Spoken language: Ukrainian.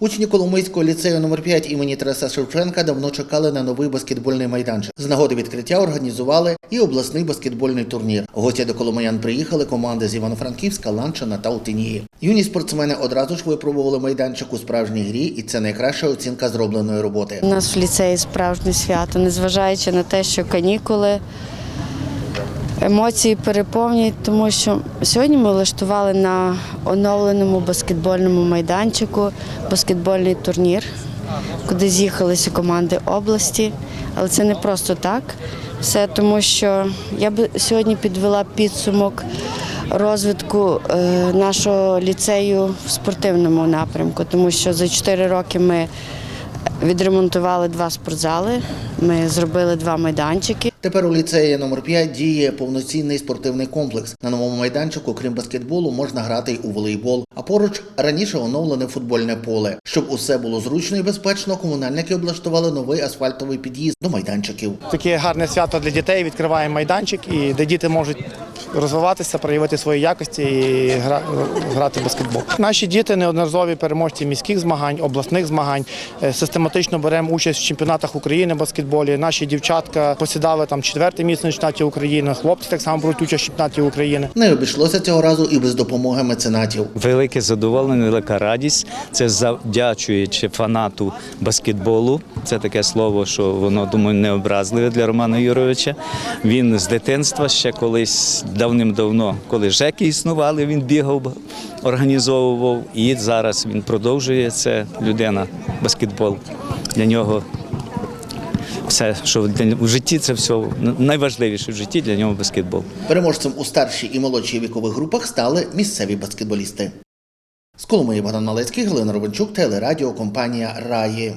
Учні Коломийського ліцею номер 5 імені Тараса Шевченка давно чекали на новий баскетбольний майданчик. З нагоди відкриття організували і обласний баскетбольний турнір. Гості до Коломиян приїхали команди з Івано-Франківська, Ланчина та Утинії. Юні спортсмени одразу ж випробували майданчик у справжній грі, і це найкраща оцінка зробленої роботи. У нас в ліцеї справжнє свято, незважаючи на те, що канікули, емоції переповнюють, тому що сьогодні ми влаштували на оновленому баскетбольному майданчику баскетбольний турнір, куди з'їхалися команди області. Але це не просто так. Все тому, що я би сьогодні підвела підсумок розвитку е, нашого ліцею в спортивному напрямку, тому що за 4 роки ми Відремонтували два спортзали, ми зробили два майданчики. Тепер у ліцеї номер 5 діє повноцінний спортивний комплекс. На новому майданчику, крім баскетболу, можна грати й у волейбол. А поруч раніше оновлене футбольне поле. Щоб усе було зручно і безпечно, комунальники облаштували новий асфальтовий під'їзд до майданчиків. Таке гарне свято для дітей. Відкриваємо майданчик, і де діти можуть розвиватися, проявити свої якості і гра- грати в баскетбол. Наші діти неодноразові переможці міських змагань, обласних змагань. Е, Систематично беремо участь в чемпіонатах України в баскетболі. Наші дівчатка посідали там четверте місце на чемпіонаті України. Хлопці так само беруть участь в чемпіонаті України. Не обійшлося цього разу і без допомоги меценатів. Велике задоволення, велика радість. Це завдячуючи фанату баскетболу. Це таке слово, що воно думаю не образливе для Романа Юровича. Він з дитинства ще колись давним-давно, коли ЖЕКи існували, він бігав, організовував. І зараз він продовжує це людина, баскетбол. Для нього все, що для- в житті це все найважливіше в житті для нього баскетбол. Переможцем у старшій і молодшій вікових групах стали місцеві баскетболісти. З Коломиї Богдан Малецький, Галина Ровенчук, телерадіокомпанія Раї.